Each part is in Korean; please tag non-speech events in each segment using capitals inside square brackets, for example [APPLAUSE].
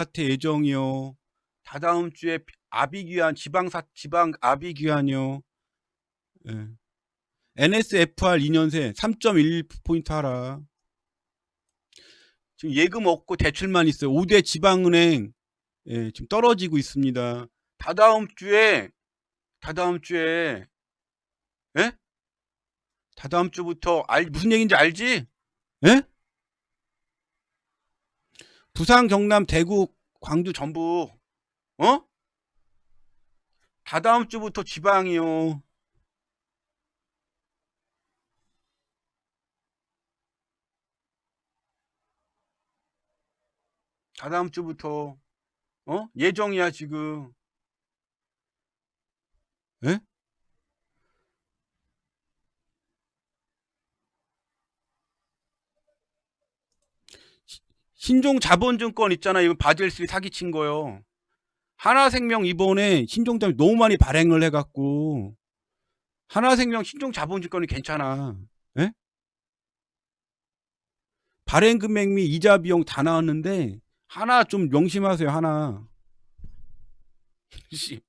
사태 예정이요. 다다음 주에 아비규환 지방사 지방 아비규환이요. 예. NSFR 2년새 3.1포인트 하라. 지금 예금 없고 대출만 있어요. 5대 지방은행 예, 지금 떨어지고 있습니다. 다다음 주에 다다음 주에 예? 다다음 주부터 알 무슨 얘기인지 알지? 예? 부산, 경남, 대구, 광주, 전북 어? 다다음 주부터 지방이요. 다다음 주부터 어? 예정이야 지금. 예? 신종 자본증권 있잖아. 이거 바젤스리 사기친 거요. 하나생명 이번에 신종자본 너무 많이 발행을 해갖고 하나생명 신종 자본증권이 괜찮아. 예? 발행 금액 및 이자 비용 다 나왔는데 하나 좀 명심하세요. 하나. [LAUGHS] 씨,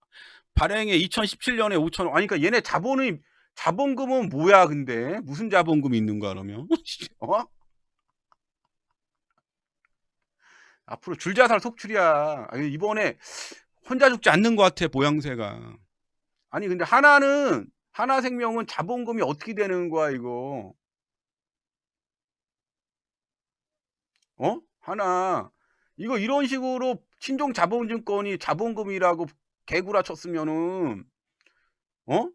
발행에 2017년에 5천 원. 아니 그러니까 얘네 자본이 자본금은 뭐야 근데 무슨 자본금이 있는 거야 그러면? [LAUGHS] 어? 앞으로 줄자살 속출이야. 아니, 이번에 혼자 죽지 않는 것 같아 모양새가. 아니 근데 하나는 하나 생명은 자본금이 어떻게 되는 거야 이거? 어? 하나 이거 이런 식으로 신종 자본증권이 자본금이라고 개구라 쳤으면은 어?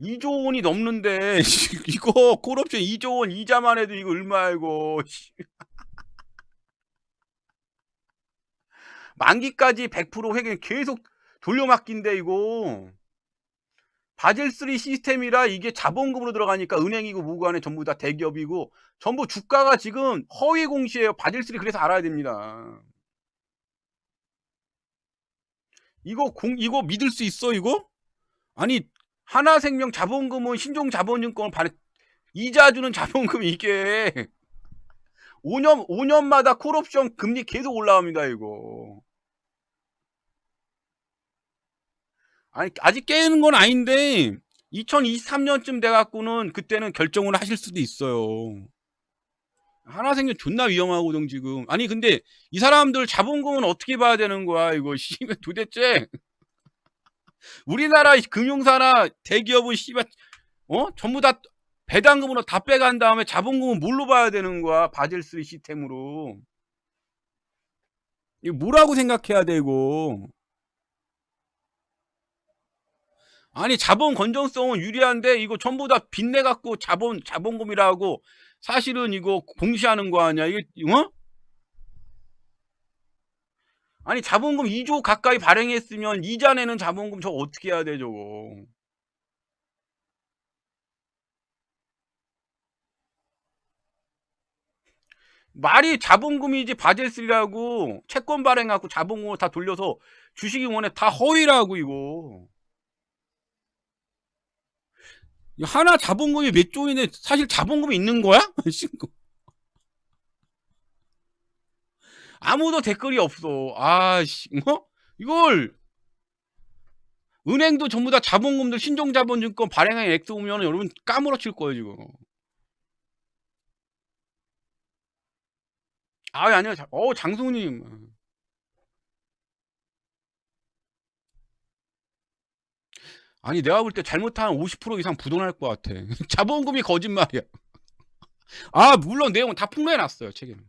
2조 원이 넘는데 [LAUGHS] 이거 콜옵션 2조 원 이자만 해도 이거 얼마야 이거 만기까지 100% 회계 계속 돌려막기인데 이거. 바젤3 시스템이라 이게 자본금으로 들어가니까 은행이고 뭐고 안에 전부 다 대기업이고 전부 주가가 지금 허위 공시예요. 바젤3 그래서 알아야 됩니다. 이거 공 이거 믿을 수 있어 이거? 아니 하나생명 자본금은 신종 자본증권을 발 이자 주는 자본금이 이게. 5년 5년마다 콜옵션 금리 계속 올라옵니다 이거 아니 아직 깨는 건 아닌데 2023년쯤 돼 갖고는 그때는 결정을 하실 수도 있어요. 하나생명 존나 위험하거든 지금. 아니 근데 이 사람들 자본금은 어떻게 봐야 되는 거야 이거? [LAUGHS] 씨 도대체? 우리나라 금융사나 대기업은 씨발 어? 전부 다 배당금으로 다 빼간 다음에 자본금은 뭘로 봐야 되는 거야 바젤3 시스템으로? 이거 뭐라고 생각해야 되고 아니 자본 건전성은 유리한데 이거 전부 다 빚내 갖고 자본 자본금이라고 사실은 이거 공시하는 거 아니야? 이게 어? 아니 자본금 2조 가까이 발행했으면 이자 내는 자본금 저거 어떻게 해야 돼 저거? 말이 자본금이지 바젤스리라고 채권 발행하고 자본금을 다 돌려서 주식이 원에 다 허위라고 이거 하나 자본금이 몇 조인데 사실 자본금이 있는 거야? [LAUGHS] 아무도 댓글이 없어. 아씨, 어? 이걸 은행도 전부 다 자본금들 신종자본증권 발행한 액수 보면 여러분 까무러칠 거예요 지금. 아 아니요, 어 장수님. 아니 내가 볼 때 잘못하면 50% 이상 부도날 것 같아. [LAUGHS] 자본금이 거짓말이야. 아 물론 내용은 다 폭로해놨어요 책에는.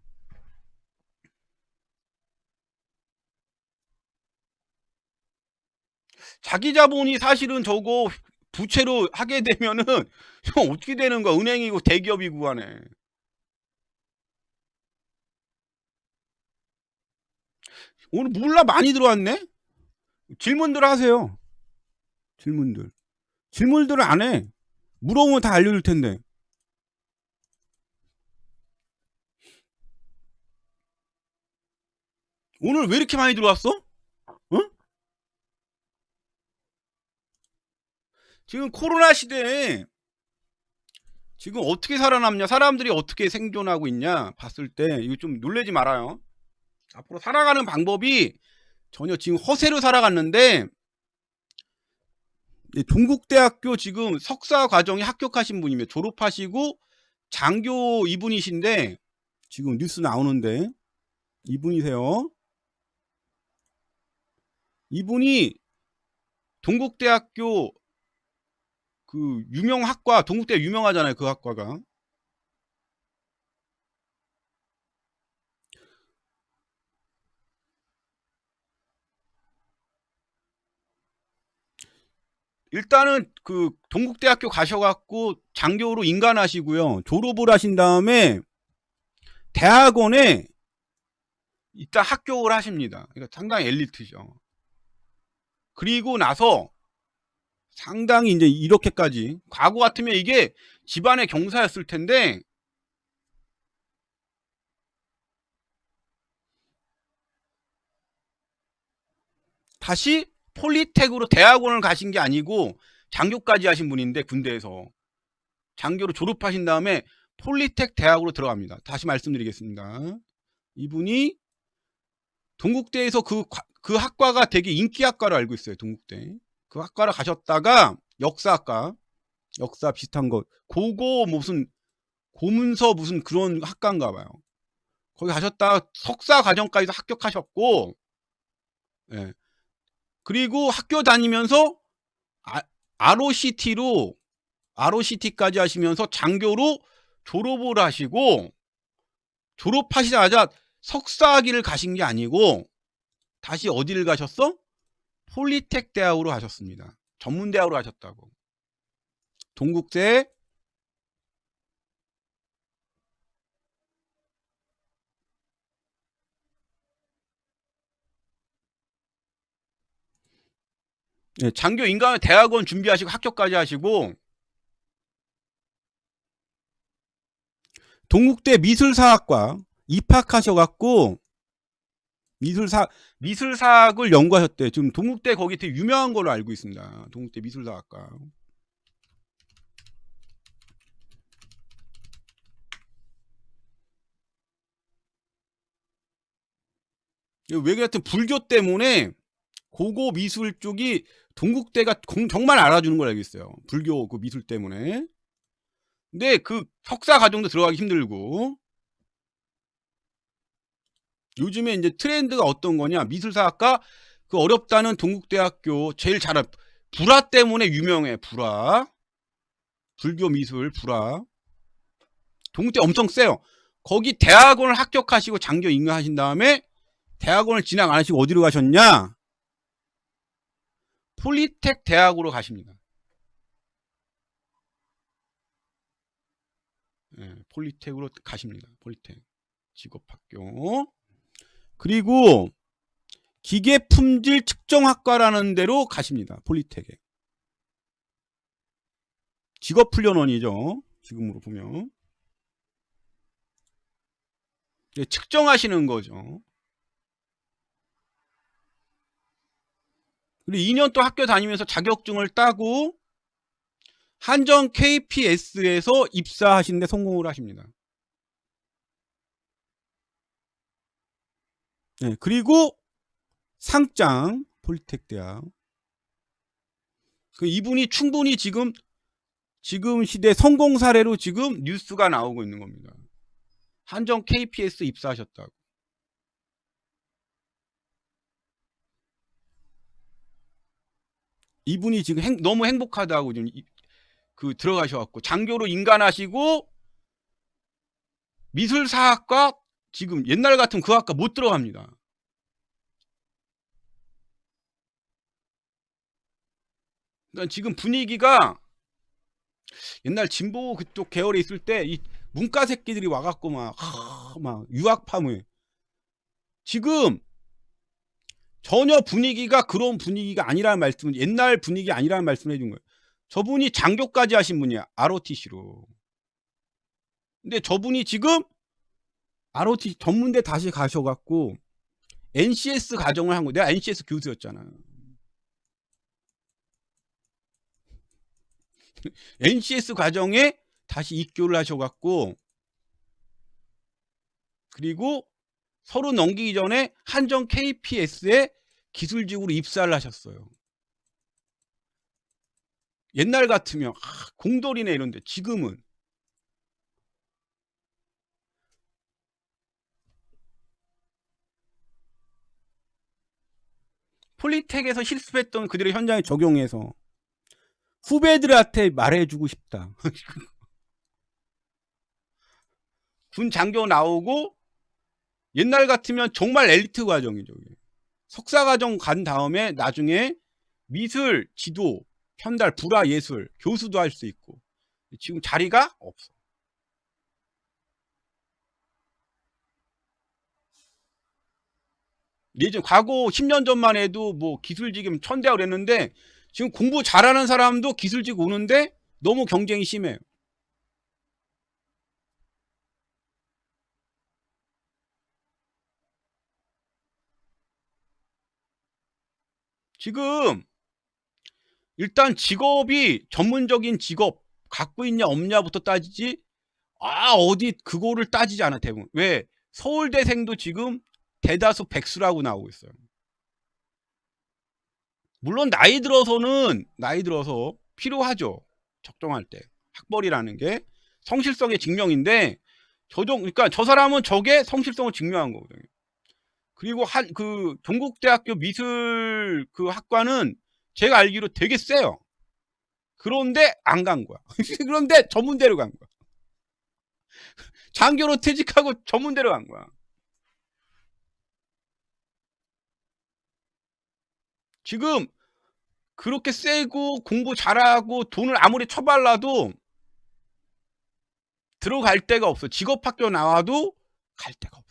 자기 자본이 사실은 저거 부채로 하게 되면은 [LAUGHS] 형 어떻게 되는 거야? 은행이고 대기업이고 간에. 오늘 몰라 많이 들어왔네? 질문들 하세요. 질문들. 질문들을 안 해. 물어보면 다 알려줄 텐데. 오늘 왜 이렇게 많이 들어왔어? 응? 지금 코로나 시대에 지금 어떻게 살아남냐? 사람들이 어떻게 생존하고 있냐? 봤을 때 이거 좀 놀래지 말아요. 앞으로 살아가는 방법이 전혀 지금 허세로 살아갔는데 네, 동국대학교 지금 석사 과정에 합격하신 분이며 졸업하시고 장교 이분이신데 지금 뉴스 나오는데 이분이세요. 이분이 동국대학교 그 유명 학과 동국대 유명하잖아요 그 학과가 일단은 그 동국대학교 가셔갖고 장교로 인간하시고요 졸업을 하신 다음에 대학원에 일단 합격을 하십니다. 그러니까 상당히 엘리트죠. 그리고 나서 상당히 이제 이렇게까지 과거 같으면 이게 집안의 경사였을 텐데 다시 폴리텍으로 대학원을 가신 게 아니고 장교까지 하신 분인데 군대에서 장교로 졸업하신 다음에 폴리텍 대학으로 들어갑니다. 다시 말씀드리겠습니다. 이분이 동국대에서 그, 그 학과가 되게 인기 학과로 알고 있어요. 동국대. 그 학과를 가셨다가 역사학과, 역사 비슷한 것, 고고 무슨 고문서 무슨 그런 학과인가 봐요. 거기 가셨다가 석사 과정까지도 합격하셨고, 예. 그리고 학교 다니면서 아, ROCT로 ROCT까지 하시면서 장교로 졸업을 하시고 졸업하시자마자 석사학위를 가신 게 아니고 다시 어디를 가셨어? 폴리텍 대학으로 가셨습니다. 전문 대학으로 가셨다고. 동국대 네, 장교 인간 대학원 준비하시고 합격까지 하시고 동국대 미술사학과 입학하셔갖고 미술사 미술사학을 연구하셨대. 지금 동국대 거기 되게 유명한 걸로 알고 있습니다. 동국대 미술사학과. 외교 같은 불교 때문에 고고 미술 쪽이 동국대가 정말 알아주는 걸 알고 있어요. 불교 그 미술 때문에. 근데 그 석사 과정도 들어가기 힘들고. 요즘에 이제 트렌드가 어떤 거냐? 미술사학과 그 어렵다는 동국대학교 제일 잘한 불화 때문에 유명해 불화. 불교 미술 불화. 동국대 엄청 세요. 거기 대학원을 합격하시고 장교 인가하신 다음에 대학원을 진학 안 하시고 어디로 가셨냐 폴리텍 대학으로 가십니다 네, 폴리텍으로 가십니다 폴리텍 직업학교 그리고 기계 품질 측정학과라는 데로 가십니다. 폴리텍에. 직업훈련원이죠. 지금으로 보면. 네, 측정하시는 거죠. 그리고 2년 또 학교 다니면서 자격증을 따고 한정 KPS에서 입사하시는데 성공을 하십니다. 네, 그리고 상장 폴리텍 대학. 그 이분이 충분히 지금 지금 시대 성공 사례로 지금 뉴스가 나오고 있는 겁니다. 한정 KPS 입사하셨다고. 이분이 지금 행, 너무 행복하다고 지금 이, 그 들어가셔갖고 장교로 인간하시고 미술사학과 지금 옛날 같은 그 학과 못 들어갑니다. 그러니까 지금 분위기가 옛날 진보 그쪽 계열에 있을 때 이 문과 새끼들이 와갖고 막, 막 유학 파무에 지금 전혀 분위기가 그런 분위기가 아니라는 말씀을 옛날 분위기 아니라는 말씀을 해준 거예요. 저분이 장교까지 하신 분이야 ROTC로. 근데 저분이 지금 ROT 전문대 다시 가셔갖고 NCS 과정을 한 거. 내가 NCS 교수였잖아. NCS 과정에 다시 입교를 하셔갖고 그리고 서로 넘기기 전에 한정 KPS에 기술직으로 입사를 하셨어요. 옛날 같으면 아, 공돌이네 이런데 지금은 폴리텍에서 실습했던 그들의 현장에 적용해서 후배들한테 말해주고 싶다. [LAUGHS] 군 장교 나오고 옛날 같으면 정말 엘리트 과정이죠. 석사 과정 간 다음에 나중에 미술, 지도, 현달, 불화, 예술, 교수도 할 수 있고 지금 자리가 없어. 예전 과거 10년 전만 해도 뭐 기술직이면 천대야 그랬는데 지금 공부 잘하는 사람도 기술직 오는데 너무 경쟁이 심해요. 지금 일단 직업이 전문적인 직업 갖고 있냐 없냐부터 따지지 아 어디 그거를 따지지 않아 대부분. 왜? 서울대생도 지금 대다수 백수라고 나오고 있어요. 물론 나이 들어서는 나이 들어서 필요하죠. 적정할 때. 학벌이라는 게 성실성의 증명인데 저정 그러니까 저 사람은 저게 성실성을 증명한 거거든요 그리고 한 그 동국대학교 미술 그 학과는 제가 알기로 되게 세요. 그런데 안 간 거야. [LAUGHS] 그런데 전문대로 간 거야. 장교로 퇴직하고 전문대로 간 거야. 지금 그렇게 세고 공부 잘하고 돈을 아무리 처발라도 들어갈 데가 없어. 직업학교 나와도 갈 데가 없어.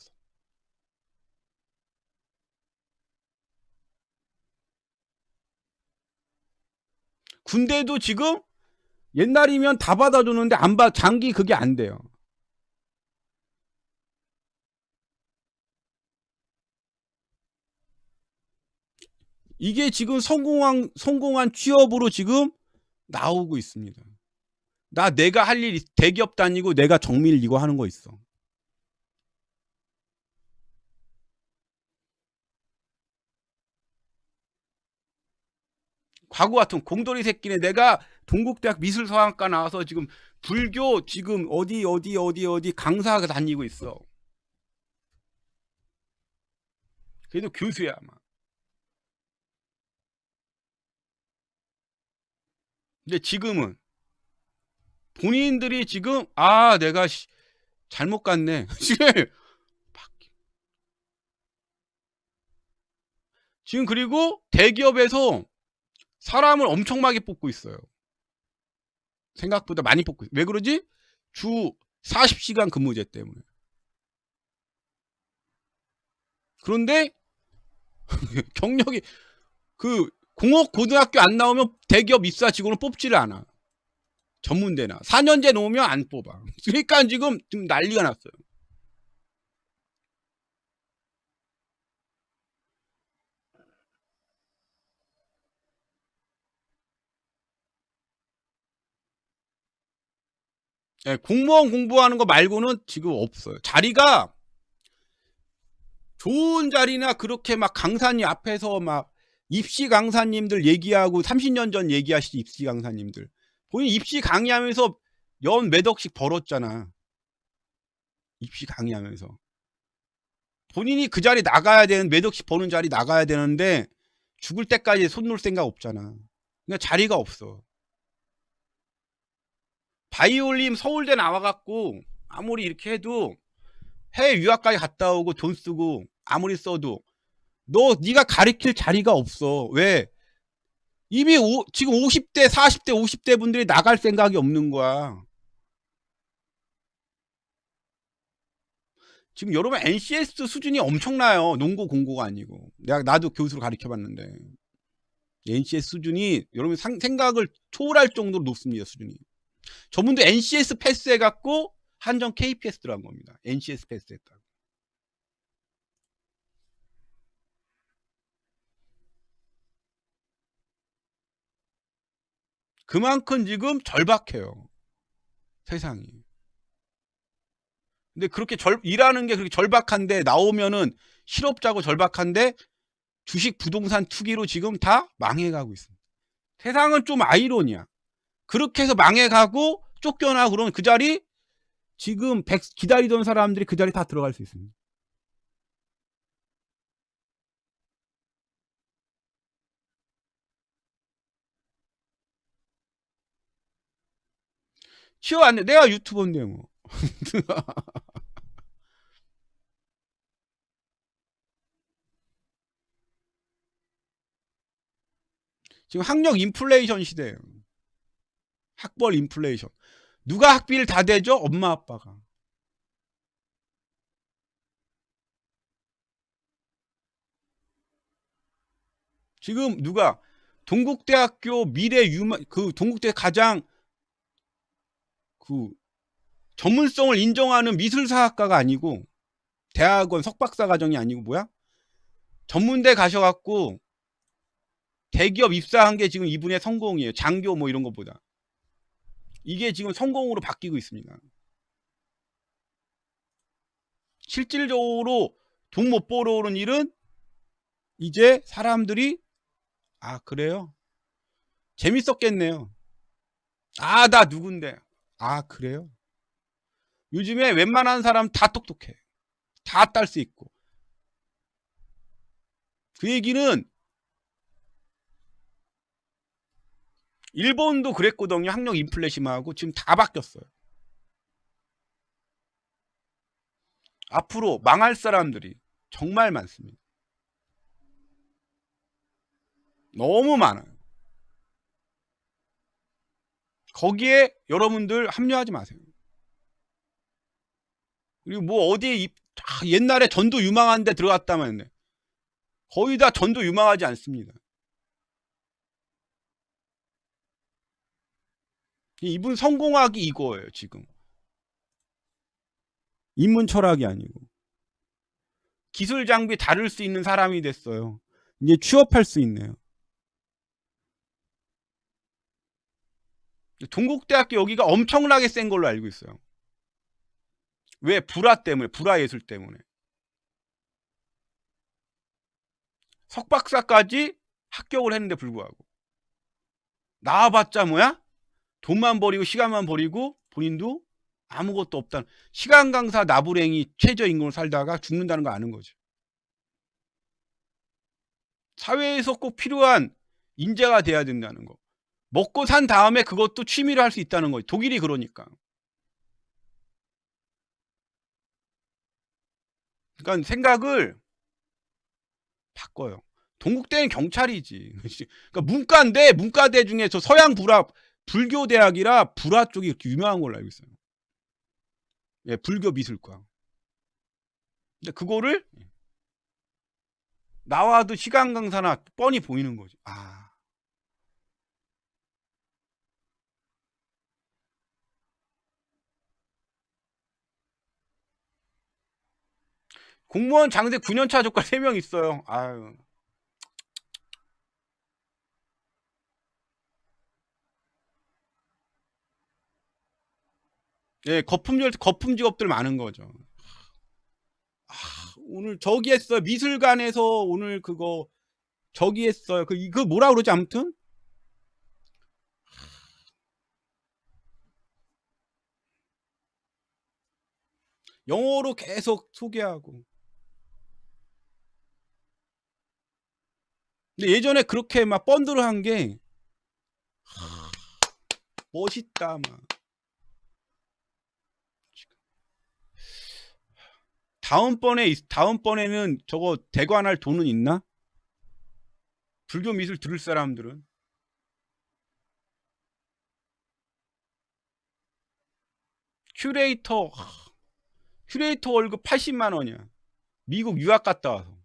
군대도 지금 옛날이면 다 받아주는데 안 받, 장기 그게 안 돼요. 이게 지금 성공한, 성공한 취업으로 지금 나오고 있습니다. 나 내가 할 일, 대기업 다니고 내가 정밀 이거 하는 거 있어. 과거 같은 공돌이 새끼네 내가 동국대학 미술서학과 나와서 지금 불교 지금 어디 어디 어디 어디 강사가 다니고 있어. 그래도 교수야 아마. 근데 지금은 본인들이 지금 아 내가 씨, 잘못 갔네. [LAUGHS] 지금 그리고 대기업에서 사람을 엄청나게 뽑고 있어요. 생각보다 많이 뽑고 있어요. 왜 그러지? 주 40시간 근무제 때문에. 그런데 [LAUGHS] 경력이 그 공업 고등학교 안 나오면 대기업 입사 직원을 뽑지를 않아. 전문대나 4년제 놓으면 안 뽑아. 그러니까 지금 지금 난리가 났어요. 예, 공무원 공부하는 거 말고는 지금 없어요. 자리가 좋은 자리나 그렇게 막 강사님 앞에서 막 입시 강사님들 얘기하고 30년 전 얘기하시지 입시 강사님들. 본인 입시 강의하면서 연 몇 억씩 벌었잖아. 입시 강의하면서. 본인이 그 자리 나가야 되는 몇 억씩 버는 자리 나가야 되는데 죽을 때까지 손 놓을 생각 없잖아. 그러니까 자리가 없어. 바이올린 서울대 나와갖고 아무리 이렇게 해도 해외 유학까지 갔다 오고 돈 쓰고 아무리 써도 너 네가 가르칠 자리가 없어. 왜? 이미 오, 지금 50대, 40대, 50대 분들이 나갈 생각이 없는 거야. 지금 여러분 NCS 수준이 엄청나요. 농고 공고가 아니고. 내가 나도 교수로 가르쳐 봤는데. NCS 수준이 여러분 상, 생각을 초월할 정도로 높습니다. 수준이. 저분도 NCS 패스해 갖고 한정 KPS 들어간 겁니다. NCS 패스했다고. 그만큼 지금 절박해요. 세상이. 근데 그렇게 절, 일하는 게 그렇게 절박한데 나오면은 실업자고 절박한데 주식 부동산 투기로 지금 다 망해가고 있습니다. 세상은 좀 아이러니야. 그렇게 해서 망해가고 쫓겨나 그러면 그 자리 지금 백 기다리던 사람들이 그 자리 다 들어갈 수 있습니다. 치워 안 돼. 내가 유튜버인데 뭐. [LAUGHS] 지금 학력 인플레이션 시대예요. 학벌 인플레이션. 누가 학비를 다 대죠? 엄마 아빠가. 지금 누가 동국대학교 미래 유망 그 동국대 가장 그 전문성을 인정하는 미술사학과가 아니고 대학원 석박사 과정이 아니고 뭐야? 전문대 가셔갖고 대기업 입사한 게 지금 이분의 성공이에요. 장교 뭐 이런 것보다. 이게 지금 성공으로 바뀌고 있습니다. 실질적으로 돈 못 벌어오는 일은 이제 사람들이 아 그래요? 재밌었겠네요. 아 나 누군데? 아 그래요? 요즘에 웬만한 사람 다 똑똑해. 다 딸 수 있고. 그 얘기는 일본도 그랬거든요. 학력 인플레 심하고 지금 다 바뀌었어요. 앞으로 망할 사람들이 정말 많습니다. 너무 많아요. 거기에 여러분들 합류하지 마세요. 그리고 뭐 어디에 옛날에 전도 유망한 데 들어갔다면 거의 다 전도 유망하지 않습니다. 이분 성공하기 이거예요, 지금. 인문 철학이 아니고. 기술 장비 다룰 수 있는 사람이 됐어요. 이제 취업할 수 있네요. 동국대학교 여기가 엄청나게 센 걸로 알고 있어요. 왜? 불화 때문에, 불화 예술 때문에. 석박사까지 합격을 했는데 불구하고. 나와봤자 뭐야? 돈만 버리고 시간만 버리고 본인도 아무것도 없다. 시간 강사 나부랭이 최저임금을 살다가 죽는다는 거 아는 거죠. 사회에서 꼭 필요한 인재가 돼야 된다는 거. 먹고 산 다음에 그것도 취미로 할 수 있다는 거죠. 독일이 그러니까. 그러니까 생각을 바꿔요. 동국대는 경찰이지. [LAUGHS] 그러니까 문과인데 문과대 중에서 서양 불합 불교 대학이라 불화 쪽이 이렇게 유명한 걸로 알고 있어요. 예, 불교 미술과. 근데 그거를 나와도 시간 강사나 뻔히 보이는 거죠. 아. 공무원 장세 9년차 조건 3명 있어요. 아유. 예, 거품절 거품 직업들 많은 거죠. 아, 오늘 저기 했어요. 미술관에서 오늘 그거 저기 했어요. 그, 그 뭐라 그러지 아무튼? 영어로 계속 소개하고. 근데 예전에 그렇게 막 뻔드를 한게 멋있다 막. 다음번에 다음번에는 저거 대관할 돈은 있나? 불교 미술 들을 사람들은 큐레이터 큐레이터 월급 80만 원이야. 미국 유학 갔다 와서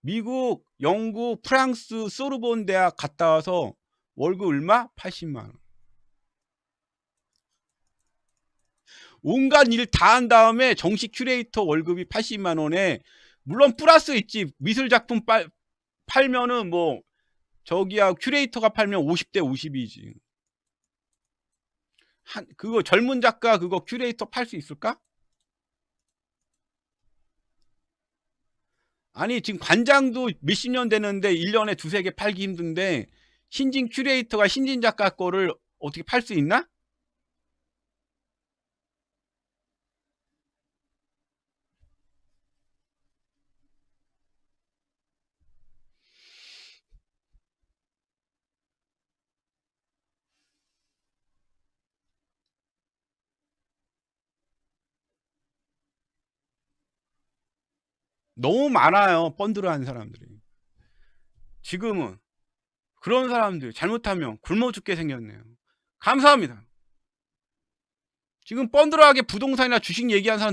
미국, 영국, 프랑스, 소르본 대학 갔다 와서 월급 얼마? 80만 원. 온갖 일 다 한 다음에 정식 큐레이터 월급이 80만 원에 물론 플러스 있지 미술 작품 빨, 팔면은 뭐 저기야 큐레이터가 팔면 50대 50이지. 한 그거 젊은 작가 그거 큐레이터 팔 수 있을까? 아니 지금 관장도 몇십 년 되는데 1년에 두세 개 팔기 힘든데 신진 큐레이터가 신진 작가 거를 어떻게 팔 수 있나? 너무 많아요. 펀드를 하는 사람들이. 지금은 그런 사람들 잘못하면 굶어 죽게 생겼네요. 감사합니다. 지금 펀드를 하게 부동산이나 주식 얘기한 사람 너무